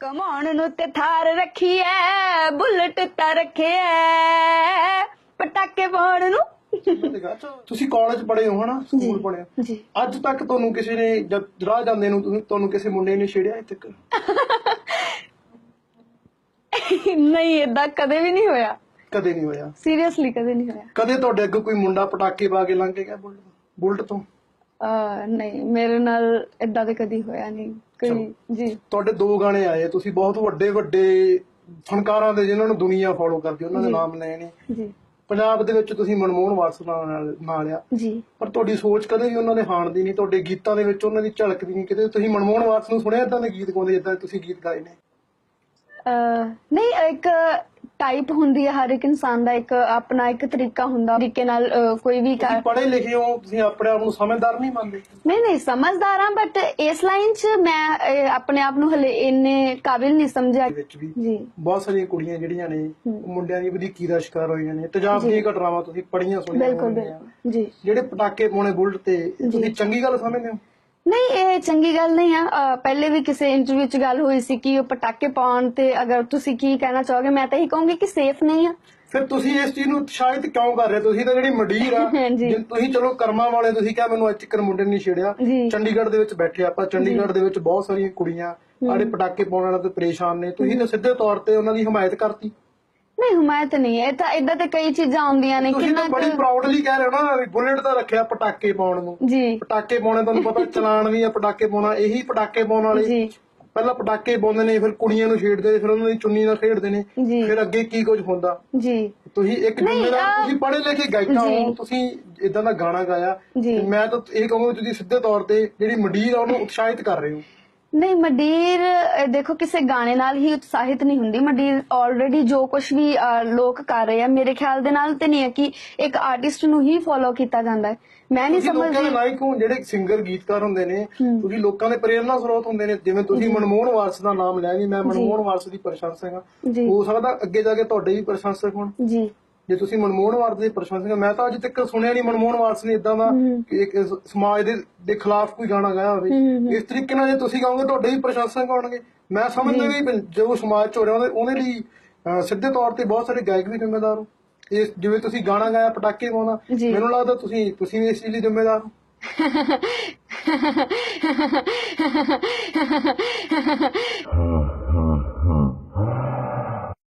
ਕਮਾਉਣ ਨੂੰ ਤੇ ਥਾਰ ਰੱਖੀ ਐ ਬੁਲਟ ਤਾਂ ਰੱਖਿਆ ਪਟਾਕੇ ਪਾਉਣ ਨੂੰ। ਤੁਸੀਂ ਕਾਲਜ ਪੜ੍ਹੇ ਹੋ ਹਨਾ ਸਕੂਲ ਪੜ੍ਹੇ ਜੀ। ਅੱਜ ਤੱਕ ਤੁਹਾਨੂੰ ਕਿਸੇ ਨੇ ਜਦ ਰਾਹ ਜਾਂਦੇ ਨੂੰ ਤੁਸੀਂ- ਤੁਹਾਨੂੰ ਕਿਸੇ ਮੁੰਡੇ ਨੇ ਛੇੜਿਆ ਇੱਥੇ ਤੱਕ? ਨਹੀਂ ਇਦਾਂ ਕਦੇ ਵੀ ਨਹੀਂ ਹੋਇਆ। ਕਦੇ ਨਹੀਂ ਹੋਇਆ। ਸੀਰੀਅਸਲੀ ਕਦੇ ਨਹੀਂ ਹੋਇਆ। ਕਦੇ ਤੁਹਾਡੇ ਅੱਗੇ ਕੋਈ ਮੁੰਡਾ ਪਟਾਕੇ ਪਾ ਕੇ ਲੰਘ ਕੇ ਗਿਆ ਬੁਲਟ ਬੁਲਟ ਤੋਂ? ਅਹ ਨਹੀਂ ਮੇਰੇ ਨਾਲ ਇਦਾਂ ਤੇ ਕਦੀ ਹੋਇਆ ਨਹੀਂ। ਕੋਈ ਜੀ। ਤੁਹਾਡੇ ਦੋ ਗਾਣੇ ਆਏ ਤੁਸੀਂ ਬਹੁਤ ਵੱਡੇ ਵੱਡੇ ਫਨਕਾਰਾਂ ਦੇ ਜਿਨ੍ਹਾਂ ਨੂੰ ਦੁਨੀਆ ਫੋਲੋ ਕਰਦੀ ਉਹਨਾਂ ਦੇ ਨਾਮ ਲਏ ਨੇ। ਜੀ। ਪੰਜਾਬ ਦੇ ਵਿੱਚ ਤੁਸੀਂ ਮਨਮੋਹਨ ਵਾਰਸ ਨਾਲ ਆ। ਜੀ। ਪਰ ਤੁਹਾਡੀ ਸੋਚ ਕਦੇ ਵੀ ਉਹਨਾਂ ਦੇ ਹਾਣ ਦੀ ਨਹੀਂ ਤੁਹਾਡੇ ਗੀਤਾਂ ਦੇ ਵਿੱਚ ਉਹਨਾਂ ਦੀ ਝਲਕਦੀ ਨਹੀਂ। ਕਿਤੇ ਤੁਸੀਂ ਮਨਮੋਹਨ ਵਾਰਸ ਨੂੰ ਸੁਣਿਆ ਇਦਾਂ ਦੇ ਗੀਤ ਗਾਉਂਦੇ ਜਿੱਦਾਂ ਤੁਸੀਂ ਗੀਤ ਗਾਏ ਨੇ? ਨਹੀਂ ਇੱਕ ਟਾਈਪ ਹੁੰਦੀ ਹੈ ਹਰ ਇੱਕ ਇਨਸਾਨ ਦਾ ਇੱਕ ਆਪਣਾ ਇੱਕ ਤਰੀਕਾ ਹੁੰਦਾ ਤਰੀਕੇ ਨਾਲ ਕੋਈ ਵੀ ਤੁਸੀਂ ਪੜ੍ਹੇ ਲਿਖੇ ਹੋ ਤੁਸੀਂ ਆਪਣੇ ਆਪ ਨੂੰ ਸਮਝਦਾਰ ਨਹੀਂ ਮੰਨਦੇ? ਨਹੀਂ ਨਹੀਂ ਸਮਝਦਾਰ ਹਾਂ ਬਟ ਇਸ ਲਾਈਨ 'ਚ ਮੈਂ ਆਪਣੇ ਆਪ ਨੂੰ ਹਲੇ ਇੰਨੇ ਕਾਬਿਲ ਨਹੀਂ ਸਮਝਿਆ। ਜੀ। ਬਹੁਤ ਸਾਰੀਆਂ ਕੁੜੀਆਂ ਜਿਹੜੀਆਂ ਨੇ ਮੁੰਡਿਆਂ ਦੀ ਵਧੀਕੀ ਦਾ ਸ਼ਿਕਾਰ ਹੋਈਆਂ ਨੇ। ਤੇਜ਼ਾਬ ਦੀਆਂ ਘਟਨਾਵਾਂ ਤੁਸੀਂ ਪੜ੍ਹੀਆਂ ਸੁਣੀਆਂ ਬਿਲਕੁਲ ਜੀ। ਜਿਹੜੇ ਪਟਾਕੇ ਪਾਉਣੇ ਬੁਲਟ ਤੇ ਤੁਸੀਂ ਚੰਗੀ ਗੱਲ ਸਮਝਦੇ ਹੋ? ਨਹੀਂ ਇਹ ਚੰਗੀ ਗੱਲ ਨਹੀਂ ਆ। ਪਹਿਲੇ ਵੀ ਕਿਸੇ ਇੰਟਰਵਿਊ 'ਚ ਗੱਲ ਹੋਈ ਸੀ ਕਿ ਉਹ ਪਟਾਕੇ ਪਾਉਣ ਤੇ ਅਗਰ ਤੁਸੀਂ ਕੀ ਕਹਿਣਾ ਚਾਹੋਗੇ ਮੈਂ ਤਾਂ ਇਹੀ ਕਹੂੰਗੀ ਕਿ ਸੇਫ ਨਹੀਂ ਆ। ਫਿਰ ਤੁਸੀਂ ਇਸ ਚੀਜ਼ ਨੂੰ ਉਤਸ਼ਾਹਿਤ ਕਿਉਂ ਕਰ ਰਹੇ? ਤੁਸੀਂ ਤਾਂ ਜਿਹੜੀ ਮੰਡੀਰ ਆ। ਜੇ ਤੁਸੀਂ ਚਲੋ ਕਰਮਾਂ ਵਾਲੇ ਤੁਸੀਂ ਕਿਹਾ ਮੈਨੂੰ ਅੱਜ ਤੱਕ ਮੁੰਡੇ ਨਹੀਂ ਛੇੜਿਆ। ਚੰਡੀਗੜ੍ਹ ਦੇ ਵਿੱਚ ਬੈਠੇ ਆਪਾਂ ਚੰਡੀਗੜ੍ਹ ਦੇ ਵਿੱਚ ਬਹੁਤ ਸਾਰੀਆਂ ਕੁੜੀਆਂ ਆੜੇ ਪਟਾਕੇ ਪਾਉਣ ਵਾਲਾ ਤੇ ਪਰੇਸ਼ਾਨ ਨੇ। ਤੁਸੀਂ ਤਾਂ ਸਿੱਧੇ ਤੌਰ ਤੇ ਉਹਨਾਂ ਦੀ ਹਮਾਇਤ ਕਰਤੀ। ਨਹੀਂ ਹਮਾਇਤ ਨਹੀਂ ਇਹ ਤਾਂ ਇਦਾਂ ਤੇ ਕਈ ਚੀਜ਼ਾਂ ਆਉਂਦੀਆਂ ਨੇ ਤੁਸੀਂ ਕਿੰਨਾ ਤਾਂ ਬੜੀ ਪ੍ਰਾਊਡਲੀ ਕਹਿ ਰਹੇ ਹੋ ਨਾ ਵੀ ਬੁਲਟ ਤਾਂ ਰੱਖਿਆ ਪਟਾਕੇ ਪਾਉਣ ਨੂੰ। ਜੀ। ਪਟਾਕੇ ਪਾਉਣੇ ਤੁਹਾਨੂੰ ਪਤਾ ਚਲਾਨ ਵੀ ਆ ਪਟਾਕੇ ਪਾਉਣਾ ਇਹੀ ਪਟਾਕੇ ਪਾਉਣ ਵਾਲੇ। ਜੀ। ਪਹਿਲਾਂ ਪਟਾਕੇ ਪਾਉਂਦੇ ਨੇ ਫਿਰ ਕੁੜੀਆਂ ਨੂੰ ਛੇੜਦੇ ਨੇ ਫਿਰ ਉਹਨਾਂ ਦੀ ਚੁੰਨੀ ਨਾਲ ਖੇਡਦੇ ਨੇ। ਜੀ। ਫਿਰ ਅੱਗੇ ਕੀ ਕੁਝ ਹੁੰਦਾ? ਜੀ। ਤੁਸੀਂ ਇੱਕ ਨਹੀਂ, ਜ਼ਿੰਮੇਦਾਰ ਅਹ, ਤੁਸੀਂ ਪੜ੍ਹੇ ਲਿਖੇ ਗਾਇਕਾਂ ਹੋ ਜੀ। ਤੁਸੀਂ ਇਦਾਂ ਦਾ ਗਾਣਾ ਗਾਇਆ। ਜੀ। ਤੇ ਮੈਂ ਤਾਂ ਇਹ ਕਹੂੰਗਾ ਤੁਸੀਂ ਸਿੱਧੇ ਤੌਰ ਤੇ ਜਿਹੜੀ ਮੰਡੀਰ ਆ ਉਹਨੂੰ ਉਤਸ਼ਾਹਿਤ ਕਰ ਰਹੇ ਹੋ। ਨਹੀਂ ਮਡੀਰ ਅਹ, ਦੇਖੋ ਕਿਸੇ ਗਾਣੇ ਨਾਲ ਹੀ ਉਤਸ਼ਾਹਿਤ ਨਹੀਂ ਹੁੰਦੀ। ਮਡੀਰ ਆਲਰੇਡੀ ਜੋ ਕੁਝ ਵੀ ਅਹ, ਲੋਕ ਕਰ ਰਹੇ ਆ ਮੇਰੇ ਖਿਆਲ ਦੇ ਨਾਲ ਤੇ ਨਹੀਂ ਹੈ ਕਿ ਇੱਕ ਆਰਟਿਸਟ ਨੂੰ ਹੀ ਫੋਲੋ ਕੀਤਾ ਜਾਂਦਾ ਹੈ। ਮੈਂ ਨਹੀਂ ਤੁਸੀਂ ਲੋਕਾਂ ਦੇ ਸਮਝਦੀ। ਲਾਇਕ ਹੋ ਜਿਹੜੇ ਸਿੰਗਰ ਗੀਤਕਾਰ ਹੁੰਦੇ ਨੇ ਤੁਸੀਂ ਲੋਕਾਂ ਦੇ ਪ੍ਰੇਰਨਾ ਸਰੋਤ ਹੁੰਦੇ ਨੇ। ਜਿਵੇਂ ਤੁਸੀਂ ਮਨਮੋਹਨ ਵਾਰਸ ਦਾ ਨਾਮ ਲਿਆ ਜੀ ਮੈਂ ਮਨਮੋਹਨ ਵਾਰਸ ਦੀ ਪ੍ਰਸ਼ੰਸਕ ਹਾਂ। ਜੀ। ਹੋ ਸਕਦਾ ਅੱਗੇ ਜਾ ਕੇ ਤੁਹਾਡੇ ਵੀ ਪ੍ਰਸ਼ੰਸਕ ਹੋਣ। ਜੀ। ਜੇ ਤੁਸੀਂ ਮਨਮੋਹਨ ਵਾਰਸ ਦੀ ਪ੍ਰਸ਼ੰਸਕ ਮੈਂ ਤਾਂ ਅੱਜ ਤੱਕ ਸੁਣਿਆ ਨਹੀਂ ਮਨਮੋਹਨ ਵਾਰਸ ਨੇ ਇਦਾਂ ਦਾ ਕਿ ਇੱਕ ਸਮਾਜ ਦੇ ਦੇ ਖਿਲਾਫ ਕੋਈ ਗਾਣਾ ਗਾਇਆ ਹੋਵੇ। ਇਸ ਤਰੀਕੇ ਨਾਲ ਜੇ ਤੁਸੀਂ ਗਾਓਗੇ ਤੁਹਾਡੇ ਵੀ ਪ੍ਰਸ਼ੰਸਕ ਹੋਣਗੇ। ਮੈਂ ਸਮਝਦਾ ਵੀ ਜੋ ਸਮਾਜ ਚ ਹੋ ਰਿਹਾ ਉਹਦੇ ਲਈ ਸਿੱਧੇ ਤੌਰ ਤੇ ਬਹੁਤ ਸਾਰੇ ਗਾਇਕ ਵੀ ਜ਼ਿੰਮੇਦਾਰ ਹੋ। ਇਸ ਜਿਵੇਂ ਤੁਸੀਂ ਗਾਣਾ ਗਾਇਆ ਪਟਾਕੇ ਪਾਉਣਾ ਜੀ। ਮੈਨੂੰ ਲੱਗਦਾ ਤੁਸੀਂ ਤੁਸੀਂ ਵੀ ਇਸ ਚੀਜ਼ ਲਈ ਜ਼ਿੰਮੇਦਾਰ ਹੋ.